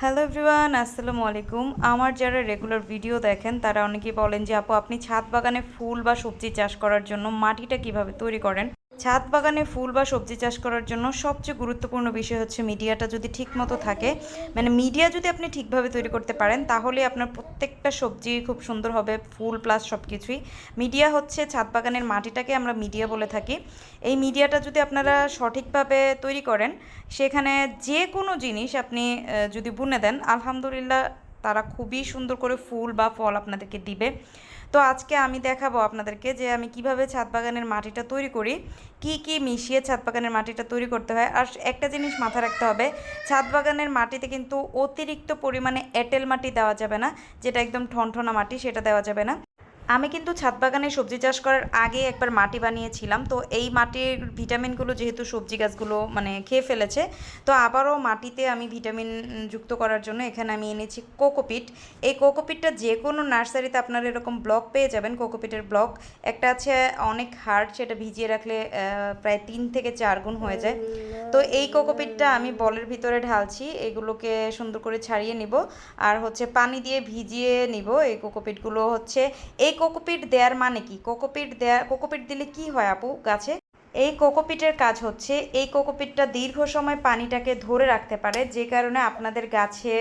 Hello everyone আসসালামু আলাইকুম। আমার যারা রেগুলার ভিডিও দেখেন, তারা অনেকেই বলেন যে, আপু, আপনি ছাদ বাগানে ফুল বা সবজি চাষ করার জন্য মাটিটা কীভাবে তৈরি করেন? ছাদ বাগানে ফুল বা সবজি চাষ করার জন্য সবচেয়ে গুরুত্বপূর্ণ বিষয় হচ্ছে মিডিয়াটা যদি ঠিক মতো থাকে। মানে মিডিয়া যদি আপনি ঠিকভাবে তৈরি করতে পারেন, তাহলে আপনার প্রত্যেকটা সবজি খুব সুন্দর হবে, ফুল প্লাস সব কিছুই মিডিয়া হচ্ছে ছাদ বাগানের মাটিটাকে আমরা মিডিয়া বলে থাকি। এই মিডিয়াটা যদি আপনারা সঠিকভাবে তৈরি করেন, সেখানে যে কোনো জিনিস আপনি যদি বুনে দেন, আলহামদুলিল্লাহ তারা খুবই সুন্দর করে ফুল বা ফল আপনাদেরকে দিবে। তো আজকে আমি দেখাবো আপনাদেরকে যে আমি কীভাবে ছাদ বাগানের মাটিটা তৈরি করি, কি কি মিশিয়ে ছাদ বাগানের মাটিটা তৈরি করতে হয়। আর একটা জিনিস মাথা রাখতে হবে, ছাদ বাগানের মাটিতে কিন্তু অতিরিক্ত পরিমাণে এঁটেল মাটি দেওয়া যাবে না, যেটা একদম ঠনঠনা মাটি, সেটা দেওয়া যাবে না। আমি কিন্তু ছাদ বাগানে সবজি চাষ করার আগে একবার মাটি বানিয়েছিলাম। তো এই মাটির ভিটামিনগুলো যেহেতু সবজি গাছগুলো মানে খেয়ে ফেলেছে, তো আবারও মাটিতে আমি ভিটামিন যুক্ত করার জন্য এখানে আমি এনেছি কোকোপিট। এই কোকোপিটটা যে কোনো নার্সারিতে আপনারা এরকম ব্লক পেয়ে যাবেন, কোকোপিটের ব্লক। একটা আছে অনেক হার্ড, সেটা ভিজিয়ে রাখলে প্রায় তিন থেকে চার গুণ হয়ে যায়। তো এই কোকোপিটটা আমি বলের ভিতরে ঢালছি, এগুলোকে সুন্দর করে ছাড়িয়ে নিব। আর হচ্ছে পানি দিয়ে ভিজিয়ে নিব, এই কোকোপিটগুলো হচ্ছে। এই কোকোপিট দেওয়ার মানে কি? কোকোপিট দেওয়া কোকোপিট দিলে কি হয় আপু গাছে? এই কোকোপিটের কাজ হচ্ছে, এই কোকোপিটটা দীর্ঘ সময় পানিটাকে ধরে রাখতে পারে, যে কারণে আপনাদের গাছে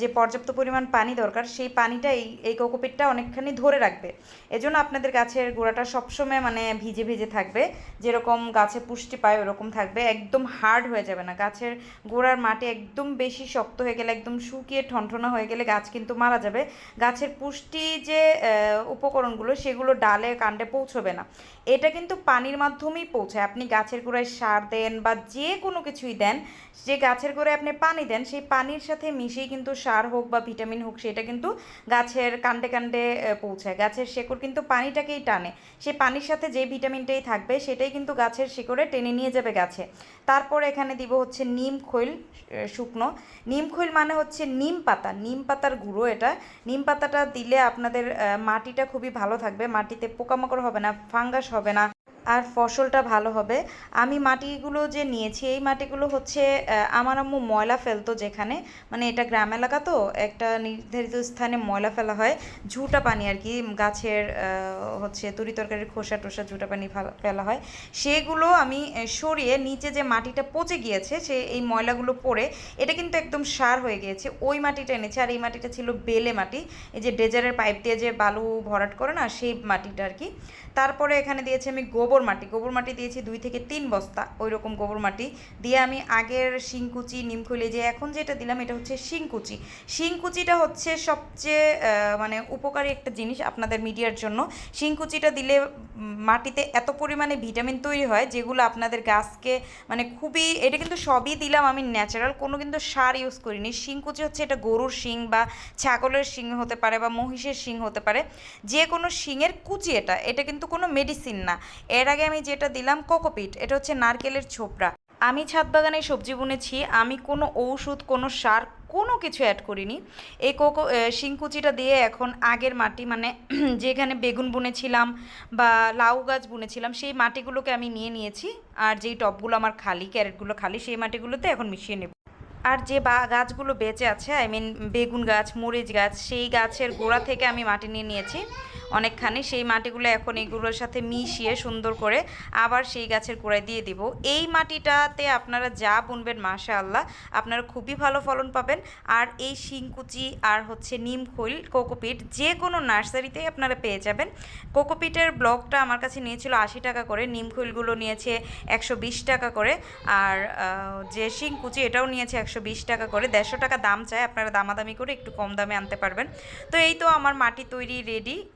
যে পর্যাপ্ত পরিমাণ পানি দরকার, সেই পানিটা এই এই কোকোপিটটা অনেকখানি ধরে রাখবে। এজন্য আপনাদের গাছের গোড়াটা সবসময় মানে ভিজে ভিজে থাকবে, যেরকম গাছে পুষ্টি পায় ওরকম থাকবে, একদম হার্ড হয়ে যাবে না। গাছের গোড়ার মাটি একদম বেশি শক্ত হয়ে গেলে, একদম শুকিয়ে ঠনঠনা হয়ে গেলে গাছ কিন্তু মারা যাবে। গাছের পুষ্টি যে উপকরণগুলো, সেগুলো ডালে কাণ্ডে পৌঁছবে না। এটা কিন্তু পানির মাধ্যমেই পৌঁছায় আপনি গাছের গোড়ায় সার দেন বা যে কোনো কিছুই দেন, যে গাছের গোড়ায় আপনি পানি দেন, সেই পানির সাথে মিশেই কিন্তু সার হোক বা ভিটামিন হোক, সেটা কিন্তু গাছের কাণ্ডে কাণ্ডে পৌঁছায়। গাছের শেকড় কিন্তু পানিটাকেই টানে। সেই পানির সাথে যে ভিটামিনটাই থাকবে, সেটাই কিন্তু গাছের শিকড়ে টেনে নিয়ে যাবে গাছে। তারপর এখানে দিব হচ্ছে নিম খৈল শুকনো। নিম খৈল মানে হচ্ছে নিম পাতা। নিম পাতার গুঁড়ো এটা। নিম পাতাটা দিলে আপনাদের মাটিটা খুবই ভালো থাকবে। মাটিতে পোকামাকড় হবে না, ফাঙ্গাস হবে না। আর ফসলটা ভালো হবে। আমি মাটিগুলো যে নিয়েছি, এই মাটিগুলো হচ্ছে আমার আম্মু ময়লা ফেলতো যেখানে। মানে এটা গ্রাম এলাকা তো, একটা নির্ধারিত স্থানে ময়লা ফেলা হয়। ঝুটা পানি আর কি, গাছের হচ্ছে তরি তরকারির খোসা টোসা, ঝুটা পানি ফেলা- হয়। সেগুলো আমি সরিয়ে নিচে যে মাটিটা পচে গিয়েছে, সে এই ময়লাগুলো পড়ে, এটা কিন্তু একদম সার হয়ে গিয়েছে। ওই মাটিটা এনেছে, আর এই মাটিটা ছিল বেলে মাটি। এই যে ডেজারের পাইপ দিয়ে যে বালু ভরাট করে না, সেই মাটিটা আর কি। তারপরে এখানে দিয়েছি আমি গোবর। মাটি, গোবর মাটি দিয়েছি দুই থেকে তিন বস্তা ওই রকম গোবর মাটি। দিয়ে আমি আগের শিংকুচি, নিমখুলি যে এখন যেটা দিলাম, এটা হচ্ছে শিংকুচি। শিংকুচিটা হচ্ছে সবচেয়ে মানে উপকারী একটা জিনিস আপনাদের মিডিয়ার জন্য। শিংকুচিটা দিলে মাটিতে এত পরিমাণে ভিটামিন তৈরি হয়, যেগুলো আপনাদের গাছকে মানে খুবই, এটা কিন্তু সবই দিলাম আমি ন্যাচারাল, কোনো কিন্তু সার ইউজ করিনি। শিংকুচি হচ্ছে এটা গরুর শিং বা ছাগলের শিং হতে পারে বা মহিষের শিং হতে পারে। যে কোনো শিংয়ের কুচি এটা এটা কিন্তু কোনো মেডিসিন না। এর আগে আমি যেটা দিলাম কোকোপিট, এটা হচ্ছে নারকেলের ছোবড়া আমি ছাদ বাগানে সবজি বুনেছি, আমি কোনো ঔষধ, কোনো সার, কোনো কিছু অ্যাড করিনি। এই কোকো শিংকুচিটা দিয়ে এখন আগের মাটি মানে যেখানে বেগুন বুনেছিলাম বা লাউ গাছ বুনেছিলাম, সেই মাটিগুলোকে আমি নিয়ে নিয়েছি। আর যেই টবগুলো আমার খালি, ক্যারেটগুলো খালি, সেই মাটিগুলোতে এখন মিশিয়ে নেব। আর যে বা, গাছগুলো বেঁচে আছে আই মিন বেগুন গাছ, মরিচ গাছ, সেই গাছের গোড়া থেকে আমি মাটি নিয়ে নিয়েছি। অনেকখানি। সেই মাটিগুলো এখন এগুলোর সাথে মিশিয়ে সুন্দর করে আবার সেই গাছের গোড়ায় দিয়ে দিব। এই মাটিটাতে আপনারা যা বুনবেন মাশা আল্লাহ আপনারা খুবই ভালো ফলন পাবেন। আর এই শিংকুচি আর হচ্ছে নিম খৈল, কোকোপিট যে কোনো নার্সারিতেই আপনারা পেয়ে যাবেন। কোকোপিটের ব্লকটা আমার কাছে নিয়েছিল আশি টাকা করে, নিম খৈলগুলো নিয়েছে একশো বিশ টাকা করে, আর যে শিংকুচি এটাও নিয়েছে একশো বিশ টাকা করে। দেড়শো টাকা দাম চায় আপনারা দামাদামি করে একটু কম দামে আনতে পারবেন। তো এই তো আমার মাটি তৈরি রেডি।